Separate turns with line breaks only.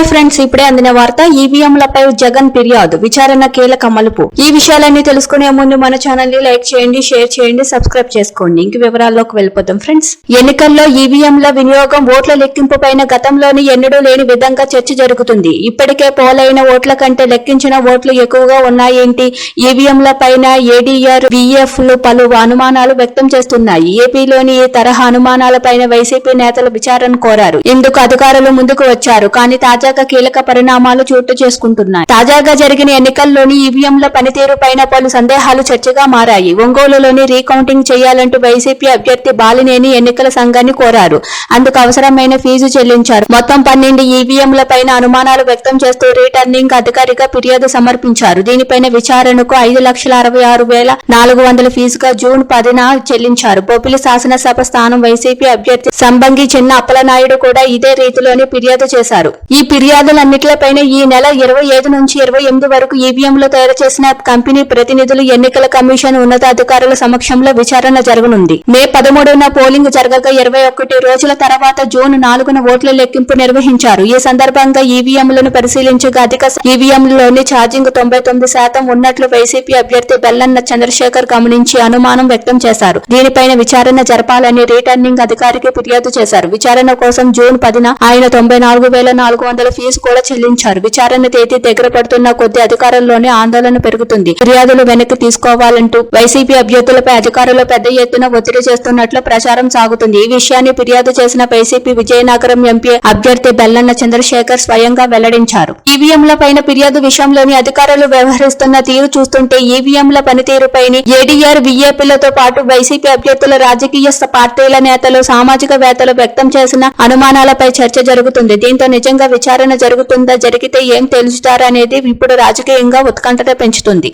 Hi friends ఇప్పుడే అందిన వార్త ఈవీఎంలపై జగన్ ఫిర్యాదు. విచారణ కీలక మలుపు. ఈ విషయాలన్నీ తెలుసుకునే ముందు మన ఛానల్ని లైక్ చేయండి షేర్ చేయండి సబ్స్క్రైబ్ చేసుకోండి. ఇంక వివరాల్లోకి వెళ్ళిపోతాం ఫ్రెండ్స్. ఎన్నికల్లో ఈవీఎంల వినియోగం ఓట్ల లెక్కింపు పైన గతంలోని ఎన్నడూ లేని విధంగా చర్చ జరుగుతుంది. ఇప్పటికే పోలైన ఓట్ల కంటే లెక్కించిన ఓట్లు ఎక్కువగా ఉన్నాయేంటి? ఈవీఎంల పైన ఏడీఆర్ విఎఫ్లు పలు అనుమానాలు వ్యక్తం చేస్తున్నాయి. ఏపీలోని ఈ తరహా అనుమానాలపైన వైసీపీ నేతలు విచారణ కోరారు. ఇందుకు అధికారులు ముందుకు వచ్చారు. కానీ తాజా తాజాగా కీలక పరిణామాలు చోటు చేసుకుంటున్నాయి. తాజాగా జరిగిన ఎన్నికల్లోని ఈవీఎంల పనితీరు పైన పలు సందేహాలు చర్చగా మారాయి. ఒంగోలులోని రీకౌంటింగ్ చేయాలంటూ వైసీపీ అభ్యర్థి బాలినేని ఎన్నికల సంఘాన్ని కోరారు. అందుకు అవసరమైన ఫీజు చెల్లించారు. మొత్తం పన్నెండు ఈవీఎంల పైన అనుమానాలు వ్యక్తం చేస్తూ రిటర్నింగ్ అధికారిగా ఫిర్యాదు సమర్పించారు. దీనిపైన విచారణకు ఐదు లక్షల అరవై ఆరు వేల నాలుగు వందల ఫీజుగా జూన్ పదిన చెల్లించారు. బొబ్బిలి శాసనసభ స్థానం వైసీపీ అభ్యర్థి సంబంగి చిన్న అప్పలనాయుడు కూడా ఇదే రీతిలోనే ఫిర్యాదు చేశారు. ఈ ఫిర్యాదులన్నింటిపైన ఈ నెల ఇరవై ఐదు నుంచి ఇరవై ఎనిమిది వరకు ఈవీఎంలు తయారు చేసిన కంపెనీ ప్రతినిధులు ఎన్నికల కమిషన్ ఉన్నతాధికారుల సమక్షంలో విచారణ జరగనుంది. మే పదమూడున పోలింగ్ జరగగా ఇరవై ఒకటి రోజుల తర్వాత జూన్ నాలుగున ఓట్ల లెక్కింపు నిర్వహించారు. ఈ సందర్భంగా ఈవీఎంలను పరిశీలించగా అధిక ఈవీఎంలోని ఛార్జింగ్ తొంభై తొమ్మిది శాతం ఉన్నట్లు వైసీపీ అభ్యర్థి బెల్లన్న చంద్రశేఖర్ గమనించి అనుమానం వ్యక్తం చేశారు. దీనిపైన విచారణ జరపాలని రిటర్నింగ్ అధికారికి ఫిర్యాదు చేశారు. విచారణ కోసం జూన్ పదిన ఆయన తొంభై నాలుగు వేల నాలుగు వందల ఫీజు కూడా చెల్లించారు. విచారణ తేదీ దగ్గర పడుతున్న కొద్ది అధికారుల్లోనే ఆందోళన పెరుగుతుంది. ఫిర్యాదులు వెనక్కి తీసుకోవాలంటూ వైసీపీ అభ్యర్థులపై అధికారులు పెద్ద ఎత్తున ఒత్తిడి చేస్తున్నట్లు ప్రచారం సాగుతుంది. ఈ విషయాన్ని ఫిర్యాదు చేసిన వైసీపీ విజయనగరం ఎంపీ అభ్యర్థి బెల్లన్న చంద్రశేఖర్ స్వయంగా వెల్లడించారు. ఈవీఎంల పైన ఫిర్యాదు విషయంలోని అధికారులు వ్యవహరిస్తున్న తీరు చూస్తుంటే ఈవీఎంల పనితీరుపై ఏడీఆర్ వీఏపీలతో పాటు వైసీపీ అభ్యర్థుల రాజకీయ పార్టీల నేతలు సామాజిక వేత్తలు వ్యక్తం చేసిన అనుమానాలపై చర్చ జరుగుతుంది. దీంతో నిజంగా విచారణ జరుగుతుందా జరిగితే ఏం తెలుస్తారనేది ఇప్పుడు రాజకీయంగా ఉత్కంఠత పెంచుతుంది.